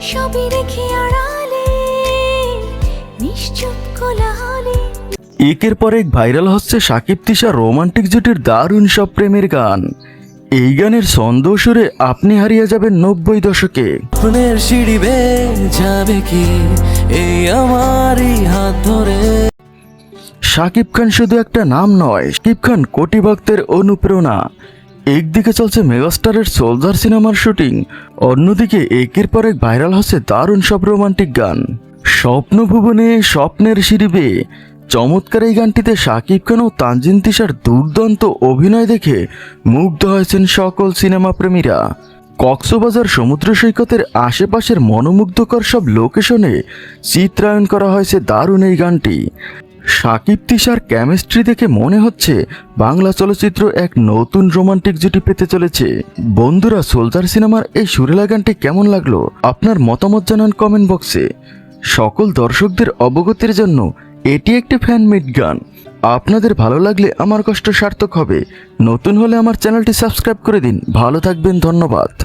সবই রেখে আড়ালে নিশ্চুপ কোলাহলে। একের পর এক ভাইরাল হচ্ছে সাকিব তিশা রোমান্টিক জুটির দারুণ সব প্রেমের গান। এই গানের ছন্দ সুরে আপনি হারিয়ে যাবেন নব্বই দশকে। সিঁড়ি বেয়ে যাবে কি? এই আমারই হাত ধরে। শাকিব খান শুধু একটা নাম নয় শাকিব খান কোটি ভক্তের অনুপ্রেরণা। একদিকে চলছে মেগাস্টারের সোলজার সিনেমার শুটিং, অন্যদিকে একের পর এক ভাইরাল হচ্ছে দারুণ সব রোমান্টিক গান। স্বপ্ন ভুবনে স্বপ্নের সিঁড়িবে চমৎকার এই গানটিতে শাকিব খান ও তানজিন তিশার দুর্দান্ত অভিনয় দেখে মুগ্ধ হয়েছেন সকল সিনেমা প্রেমীরা। কক্সবাজার সমুদ্র সৈকতের আশেপাশের মনোমুগ্ধকর সব লোকেশনে চিত্রায়ন করা হয়েছে দারুণ এই গানটি। সাকিব তিশার কেমিস্ট্রি দেখে মনে হচ্ছে বাংলা চলচ্চিত্র এক নতুন রোমান্টিক জুটি পেতে চলেছে। বন্ধুরা, সোলজার সিনেমার এই সুরেলা গানটি কেমন লাগল? আপনার মতামত জানান কমেন্ট বক্সে সকল দর্শকদের অবগতির জন্য এটি একটি ফ্যান ফ্যানমেড গান। আপনাদের ভালো লাগলে আমার কষ্ট সার্থক হবে। নতুন হলে আমার চ্যানেলটি সাবস্ক্রাইব করে দিন। ভালো থাকবেন, ধন্যবাদ।